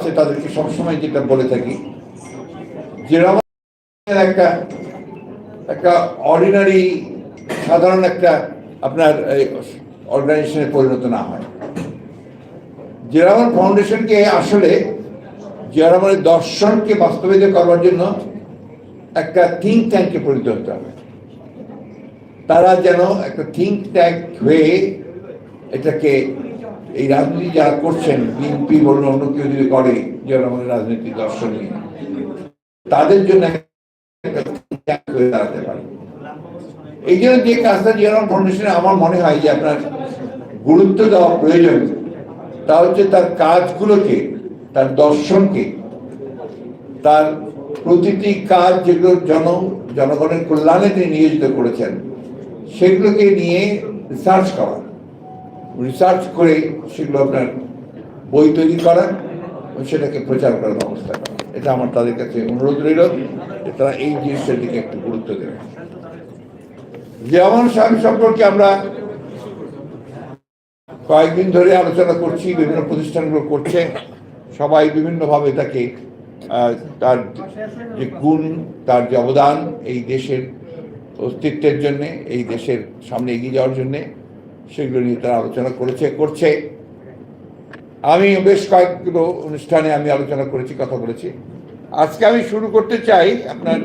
আছে তাদেরকে সবসময় যেটা বলে থাকি, যে রহমান একটা একটা অর্ডিনারি সাধারণ একটা আপনার অর্গানাইজেশনে পরিণত না হয়। জিয়া রহমান ফাউন্ডেশনকে আসলে জিয়া দর্শনকে বাস্তবায়িত করবার জন্য একটা থিঙ্ক ট্যাঙ্কে পরিণত হতে হবে। তারা যেন একটা থিঙ্ক ট্যাঙ্ক হয়ে এটাকে এই রাজনীতি যারা করছেন বিএনপি বলুন, অন্য কেউ যদি করে রহমানের রাজনীতি দর্শন নিয়ে তাদের জন্য দাঁড়াতে পারে। এই জন্য যে কাজটা জিয়া রহমান ফাউন্ডেশনে আমার মনে হয় যে আপনার গুরুত্ব দেওয়া প্রয়োজন, তা হচ্ছে তার কাজগুলোকে, তার দর্শনকে, তার প্রতিটি কাজ যেগুলো জন, জনগণের কল্যাণে তিনি নিয়োজিত করেছেন, সেগুলোকে নিয়ে রিসার্চ করা। রিসার্চ করে সেগুলো আপনার বই তৈরি করা সেটাকে প্রচার করার ব্যবস্থা করা। এটা আমার তাদের কাছে অনুরোধ রইল যে তারা এই জিনিসটার দিকে একটু গুরুত্ব দেবে যেমন সাহেব সম্পর্কে আমরা কয়েকদিন ধরে আলোচনা করছি, বিভিন্ন প্রতিষ্ঠানগুলো করছে। সবাই বিভিন্নভাবে তাকে তার যে গুণ, তার যে অবদান এই দেশের অস্তিত্বের জন্যে, এই দেশের সামনে এগিয়ে যাওয়ার জন্য সেগুলো নিয়ে তারা আলোচনা করেছে, করছে। আমি বেশ কয়েকগুলো অনুষ্ঠানে আমি আলোচনা করেছি, কথা বলেছি। আজকে আমি শুরু করতে চাই আপনার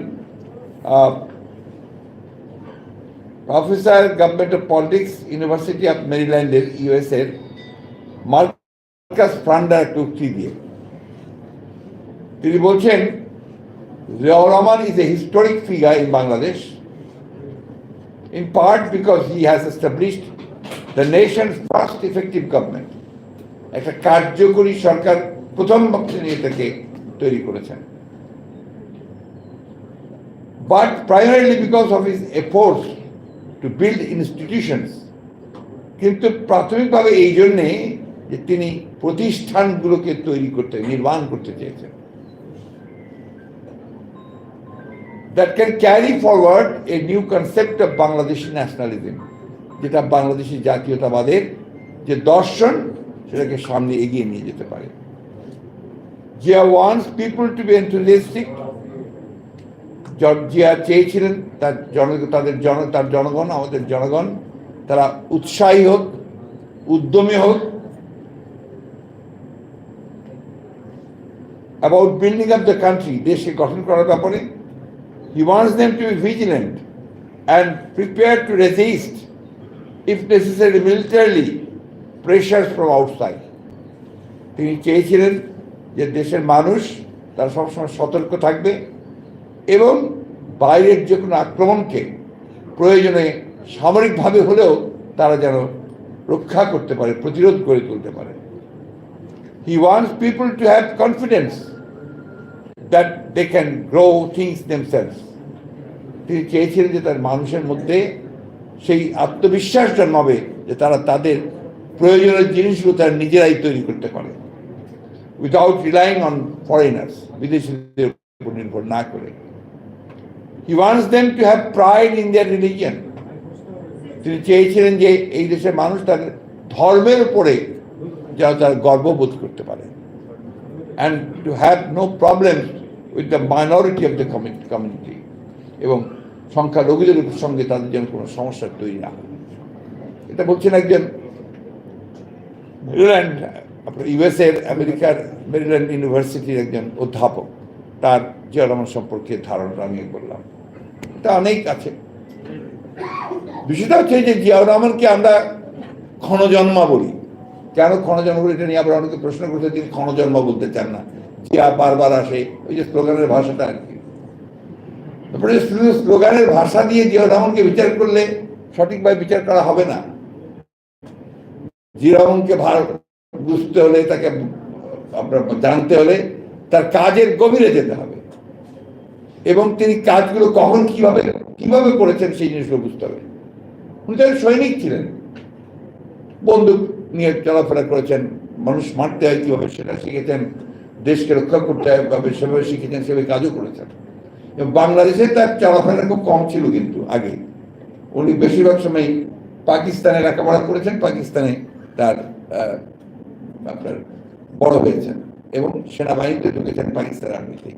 professor government of politics university of মেরিল্যান্ডের US এর মার্কাস ফ্রান্ডার একটা উক্তি দিয়ে তিনি বলছেন, Ziaur Rahman is a historic figure in Bangladesh in part because he has established the nation's first effective government. একটা কার্যকরী সরকার প্রথম তিনি এটাকে তৈরি করেছেন but primarily because of his efforts to build institutions কিন্তু প্রাথমিকভাবে এই জন্যে যে তিনি প্রতিষ্ঠানগুলোকে তৈরি করতে, নির্মাণ করতে চেয়েছেন that can carry forward a new concept of Bangladeshi nationalism যেটা বাংলাদেশি জাতীয়তাবাদের যে দর্শন সেটাকে সামনে এগিয়ে নিয়ে যেতে পারে। Zia wants people to be enthusiastic Zia চেয়েছিলেন তার জন তাদের জন তার জনগণ আমাদের জনগণ তারা উৎসাহী হোক উদ্যমী হোক। About building up the country দেশকে গঠন করার ব্যাপারে He wants them to be vigilant and prepared to resist, if necessary militarily, pressures from outside. তিনি চেয়েছিলেন যে দেশের মানুষ তারা সবসময় সতর্ক থাকবে এবং বাইরের যে কোনো আক্রমণকে প্রয়োজনে সামরিকভাবে হলেও তারা যেন রক্ষা করতে পারে প্রতিরোধ করে তুলতে পারে he wants people to have confidence that they can grow things themselves তিনি চেয়েছিলেন যে তার মানুষের মধ্যে সেই আত্মবিশ্বাস জন্মাবে যে তারা তাদের প্রয়োজনীয় জিনিসগুলো তারা নিজেরাই তৈরি করতে পারে। উইদাউট রিলাইং অন ফরেনার্স বিদেশিদের উপর নির্ভর না করে। He wants them to have pride in their religion তিনি চেয়েছিলেন যে এই দেশের মানুষ তাদের ধর্মের উপরে যেন তারা গর্ববোধ করতে পারে। And to have no problems with the minority of the community এবং সংখ্যালঘুদের সঙ্গে তাদের যেন কোনো সমস্যা তৈরি না এটা বলছেন একজন মেরিল্যান্ড, আপনার ইউএসএর আমেরিকার মেরিল্যান্ড ইউনিভার্সিটির একজন অধ্যাপক। তার জিয়া সম্পর্কে ধারণা আমি বললাম। এটা অনেক আছে। বিষয়টা হচ্ছে যে জিয়াউর রহমানকে আমরা ক্ষণজন্মা বলি। কেন ক্ষণজন্ম বলি এটা নিয়ে আবার অনেকে প্রশ্ন করতে তিনি ক্ষণজন্ম বলতে চান না। জিয়া বারবার আসে, ওই যে স্লোগানের ভাষাটা আর কি। তারপরে শুধু স্লোগানের ভাষা দিয়ে জিয়া রহমানকে বিচার করলে সঠিকভাবে বিচার করা হবে না। জিয়া রহমানকে ভার বুঝতে হলে, তাকে আপনার জানতে হলে তার কাজের গভীরে যেতে হবে। এবং তিনি কাজগুলো কখন কীভাবে কীভাবে করেছেন সেই জিনিসগুলো বুঝতে হবে। উনি তার সৈনিক ছিলেন। বন্দুক নিয়ে চলাফেরা করেছেন, মানুষ মারতে হয় কীভাবে সেটা শিখেছেন, দেশকে রক্ষা করতে হয় ভাবে সেভাবে শিখেছেন, সেভাবে কাজও করেছেন। বাংলাদেশে তার চলাফেরা খুব কম ছিল কিন্তু আগে। উনি বেশিরভাগ সময় পাকিস্তানে লেখাপড়া করেছেন, পাকিস্তানে তার আপনার বড় হয়েছেন এবং সেনাবাহিনীতে ঢুকেছেন পাকিস্তান আর্মিতে।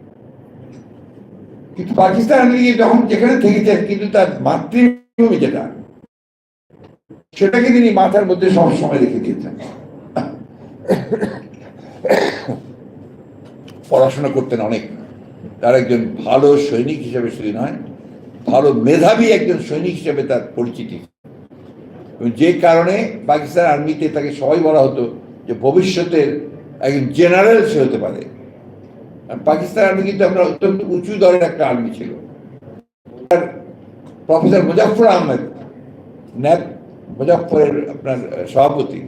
কিন্তু পাকিস্তান আর্মি যখন যেখানে থেকেছেন, কিন্তু তার মাতৃভূমি যেটা, সেটাকে তিনি মাথার মধ্যে সবসময় রেখে দিয়েছেন। পড়াশোনা করতেন অনেক। তার একজন ভালো সৈনিক হিসেবে শুধু নয় ভালো মেধাবী একজন সৈনিক হিসেবে তার পরিচিতি। এবং যে কারণে পাকিস্তান আর্মিতে তাকে সবাই বলা হতো যে ভবিষ্যতের একজন জেনারেল সে হতে পারে। আর পাকিস্তান আর্মি কিন্তু আমরা অত্যন্ত উঁচু দরের একটা আর্মি ছিল। প্রফেসর মুজাফর আহমেদ, ন্যাপ মুজাফরের আপনার সভাপতি,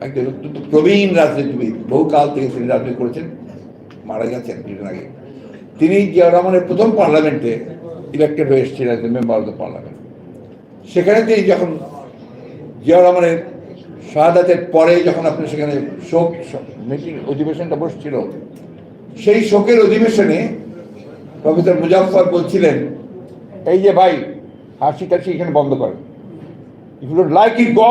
একজন অত্যন্ত প্রবীণ রাজনীতিবিদ, বহুকাল থেকে তিনি রাজনীতি করেছেন, মারা গেছেন কিছুদিন আগে। তিনি জিয়াউর রহমানের প্রথম পার্লামেন্টে ইলেক্টেড হয়ে এসেছিলেন মেম্বার অফ দ্য পার্লামেন্ট সেখানে তিনি যখন জিয়াউর রহমানের শাহাদাতের পরে যখন আপনি সেখানে শোক মিটিং অধিবেশনটা বসছিল, সেই শোকের অধিবেশনে প্রফেসর মুজাফর বলছিলেন, এই যে ভাই হাসি টাসি এখানে বন্ধ করেন। If you like it go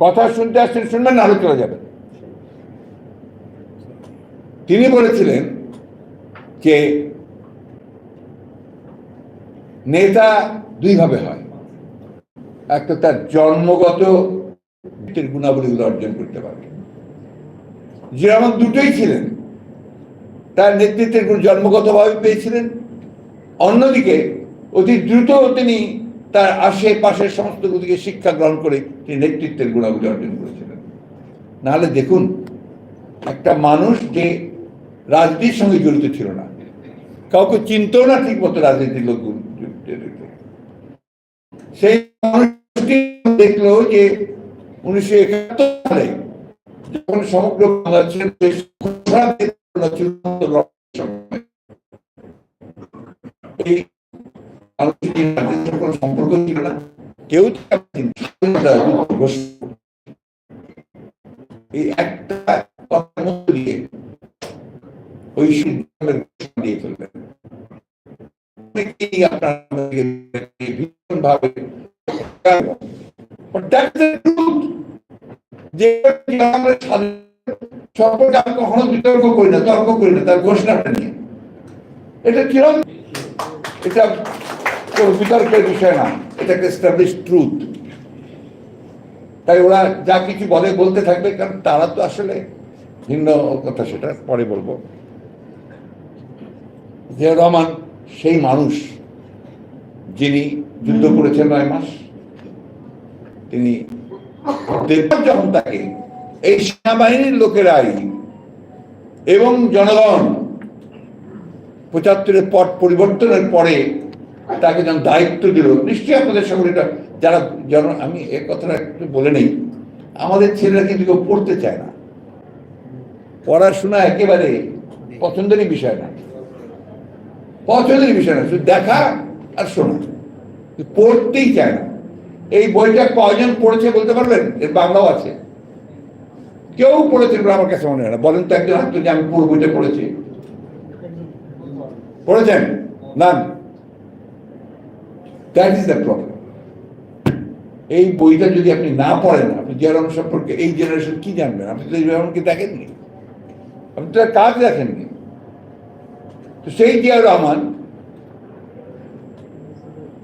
কথা শুনতে আসছেন, শুনবেন না আরও চলে যাবেন। তিনি বলেছিলেন যে নেতা দুইভাবে হয়। একটা তার জন্মগত গুণাবলীগুলো অর্জন করতে পারে। আমার দুটোই ছিলেন, তার নেতৃত্বের গুণ জন্মগতভাবে পেয়েছিলেন। অন্যদিকে অতি দ্রুত তিনি তার আশেপাশের সমস্ত দিকে শিক্ষা গ্রহণ করে তিনি নেতৃত্বের গুণাবলী অর্জন করেছিলেন। নাহলে দেখুন, একটা মানুষ যে রাজনীতির সঙ্গে জড়িত ছিল না, কাউকে চিনতেও না ঠিক মতো রাজনীতির লোক সেই মানুষটি দেখল যে উনিশশো একাত্তর সালে যখন সমগ্র বাংলাদেশের সম্পর্ক ছিল না কেউ একটা দিয়ে ওই সিদ্ধান্তের দিয়ে স্বাধীন- সম্পর্কে আমি বিতর্ক করি না তর্ক করি না তার ঘোষণাটা নিয়ে এটা কিরম এটা কোনো বিতর্কের বিষয় না। এটা একটা ট্রুথ তাই ওরা যা কিছু বলে, বলতে থাকবে, কারণ তারা তো আসলে ভিন্ন কথা, সেটা পরে বলব। জিয়া রহমান, সেই মানুষ যিনি যুদ্ধ করেছেন নয় মাস, তিনি যখন তাকে এই সেনাবাহিনীর লোকেরাই এবং জনগণ, পঁচাত্তরের পট পরিবর্তনের পরে তাকে যখন দায়িত্ব দিল। নিশ্চয়ই আপনাদের সঙ্গে এটা যারা জন আমি এ কথাটা একটু বলে নেই। আমাদের ছেলেরা কিন্তু কেউ পড়তে চায় না। পড়াশোনা একেবারে পছন্দেরই বিষয় না। পছন্দের বিষয় না। শুধু দেখা আর শোনা। পড়তেই চায় না। এই বইটা কয়জন পড়েছে বলতে পারবেন এর বাংলাও আছে। কেউ পড়েছে আমার কাছে মনে হয় না। বলেন তো একজন হাত যে আমি পুরো বইটা পড়েছি। পড়েছেন? না দ্যাট ইজ দ্য প্রবলেম এই বইটা যদি আপনি না পড়েন, আপনি জিয়া রহমান সম্পর্কে এই জেনারেশন কি জানবেন আপনি তো জিয়া রহমানকে দেখেননি। আপনি তো কাজ দেখেননি। তো সেই জিয়া রহমান,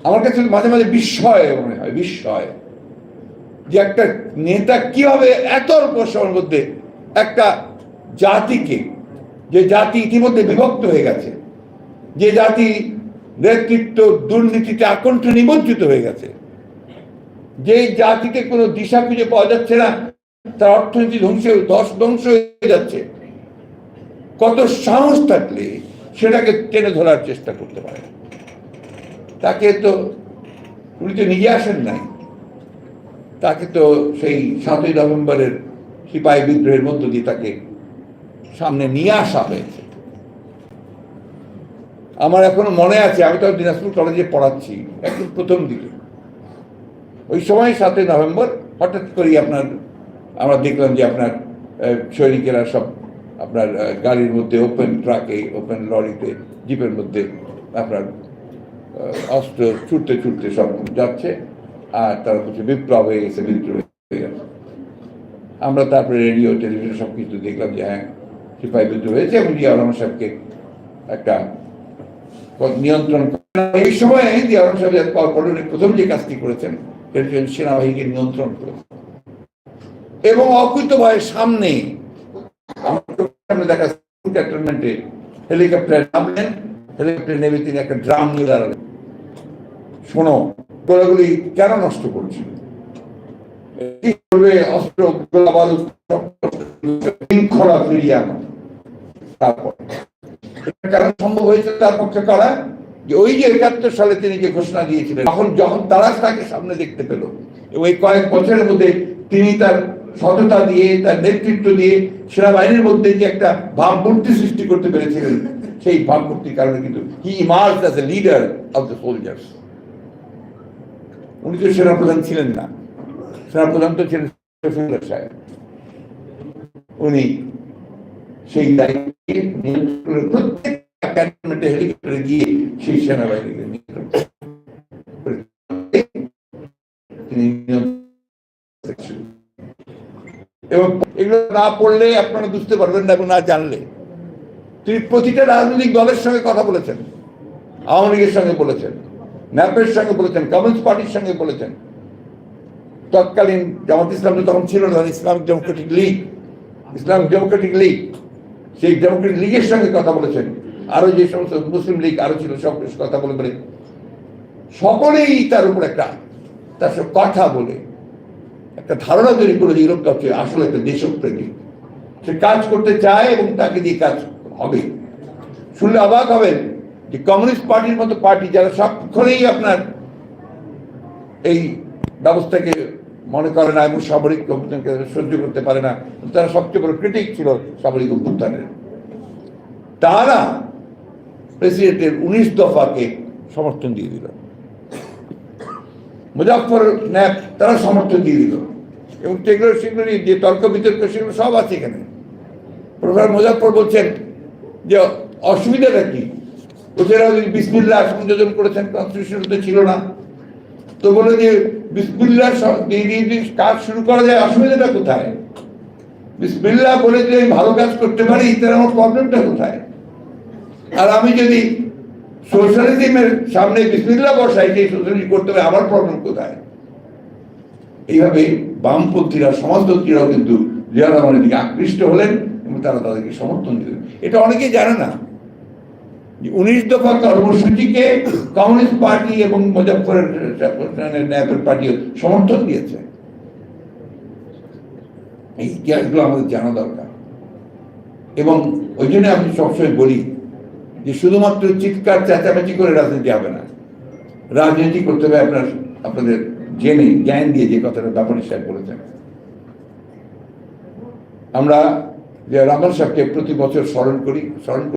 আমার কাছে মাঝে মাঝে বিস্ময় মনে হয়, বিস্ময়। যে একটা নেতা কীভাবে এত অল্প সময়ের মধ্যে একটা জাতিকে, যে জাতি ইতিমধ্যে বিভক্ত হয়ে গেছে, যে জাতি নেতৃত্ব দুর্নীতিতে আকণ্ঠ নিমজ্জিত হয়ে গেছে। যে জাতিতে কোনো দিশা খুঁজে পাওয়া যাচ্ছে না, তার অর্থনীতি ধ্বংস, ধস ধ্বংস হয়ে যাচ্ছে। কত সাহস থাকলে সেটাকে টেনে ধরার চেষ্টা করতে পারে তাকে তো উনি তো নিজে আসেন নাই। তাকে তো সেই সাতই নভেম্বরের সিপাহী বিদ্রোহের মধ্য দিয়ে তাকে সামনে নিয়ে আসা হয়েছে। আমার এখনও মনে আছে, আমি তো দিনাজপুর কলেজে পড়াচ্ছি, একদম প্রথম দিকে। ওই সময় সাতই নভেম্বর, হঠাৎ করেই আপনার, আমরা দেখলাম যে আপনার সৈনিকেরা সব আপনার গাড়ির মধ্যে ওপেন ট্রাকে ওপেন লরিতে জিপের মধ্যে আপনার অস্ত্র ছুটতে ছুটতে সব যাচ্ছে, আর তারা হচ্ছে বিপ্লব হয়ে গেছে বিদ্রোহ হয়ে গেছে। আমরা তারপরে রেডিও টেলিভিশন সব কিছু দেখলাম যে হ্যাঁ সিপাহী বিদ্রোহ হয়েছে, এবং জিয়া রহমান সাহেবকে একটা নিয়ন্ত্রণ। এই সময় জিয়া রহমান সাহেব পরপরের প্রথম যে কাজটি করেছেন সেনাবাহিনীকে নিয়ন্ত্রণ করেছেন এবং অকৃত ভয়ের সামনে দেখা ক্যান্টনমেন্টে হেলিকপ্টার নামলেন হেলিকপ্টার নেমে তিনি একটা ড্রাম নিয়ে দাঁড়ালেন শোনো গোলাগুলি কেন নষ্ট করছে কি করবে অস্ত্র শৃঙ্খলা ফিরিয়ে আনো তারপর কেন সম্ভব হয়েছে তার পক্ষে করা। যে ওই যে একাত্তর সালে তিনি যে ঘোষণা দিয়েছিলেন, তখন যখন তারা তাকে সামনে দেখতে পেল, এবং এই কয়েক বছরের মধ্যে তিনি তার সততা দিয়ে, তার নেতৃত্ব দিয়ে সেনাবাহিনীর মধ্যে যে একটা ভাবমূর্তি সৃষ্টি করতে পেরেছিলেন, সেই ভাবমূর্তির কারণে কিন্তু he emerge as a leader of the soldiers উনি তো সেনাপ্রধান ছিলেন না। সেনাপ্রধান তো ছিলেন সাহেব। উনি সেই দায়িত্বে নিয়ন্ত্রণের প্রত্যেক ক্যান্টনমেন্টে হেলিকপ্টারে গিয়ে সেই সেনাবাহিনীকে নিয়ন্ত্রণ এবং এগুলো না পড়লে আপনারা বুঝতে পারবেন না এবং না জানলে। তিনি প্রতিটা রাজনৈতিক দলের সঙ্গে কথা বলেছেন। আওয়ামী লীগের সঙ্গে বলেছেন। ন্যাপের সঙ্গে বলেছেন। কমিউনিস্ট পার্টির সঙ্গে বলেছেন। তৎকালীন জামাত ইসলাম তখন ছিল না Islamic Democratic League, Islamic Democratic League সেই ডেমোক্রেটিক লীগের সঙ্গে কথা বলেছেন। আরও যে সমস্ত মুসলিম লীগ আরও ছিল, সব কথা বলে বলে সকলেই তার উপর একটা তার সব কথা বলে, একটা ধারণা তৈরি করে ইউরোপটা হচ্ছে আসলে একটা দেশপ্রেমিক। সে কাজ করতে চায় এবং তাকে দিয়ে কাজ হবে। শুনলে অবাক হবেন যে কমিউনিস্ট পার্টির মতো পার্টি যারা সবক্ষণেই আপনার এই ব্যবস্থাকে মনে করে না, এবং সামরিক অভ্যুত্থানকে সহ্য করতে পারে না। তারা সবচেয়ে বড় ক্রিটিক ছিল সামরিক অভ্যুত্থানের। তারা প্রেসিডেন্টের উনিশ দফাকে সমর্থন দিয়ে দিল। মুজাফর ন্যাপ তারা সমর্থন দিয়ে দিল। এবং সেগুলো সেগুলো যে তর্ক বিতর্ক, সেগুলো সব আছে এখানে। প্রফেসর মুজাফর বলছেন যে, অসুবিধাটা কি? ওদেরা যদি বিসমিল্লাহ সংযোজন করেছেন কনস্টিটিউশন ছিল না। তো বলে যে, বিসমিল্লাহ স- দিয়ে দিয়ে কাজ শুরু করা যায় অসুবিধাটা কোথায়? বিসমিল্লাহ বলে যদি আমি ভালো কাজ করতে পারি, তাহলে আমার প্রবলেমটা কোথায়? আর আমি যদি সোশ্যালিজমের সামনে বিসমিল্লাহ বসাই, যে সোশ্যালিজম করতে হবে, আমার প্রবলেম কোথায়? এইভাবে বামপন্থীরা, সমাজতন্ত্রীরাও কিন্তু জিয়া রহমানের দিকে আকৃষ্ট হলেন এবং তারা তাদেরকে সমর্থন দিলেন। এটা অনেকেই জানে না। যে উনিশ দফা কর্মসূচিকে কমিউনিস্ট পার্টি এবং মুজফরের ন্যাপের পার্টি সমর্থন দিয়েছে। এই ইতিহাসগুলো আমাদের জানা দরকার। এবং ওই জন্য আমি সবসময় বলি যে শুধুমাত্র চিৎকার, চেঁচামেচি করে রাজনীতি হবে না। রাজনীতি করতে হবে আপনার, আপনাদের জেনে, জ্ঞান দিয়ে যে কথাটা ব্যাপারী সাহেব বলেছেন। আমরা যে রহমান সাহেবকে প্রতি বছর স্মরণ করি, স্মরণ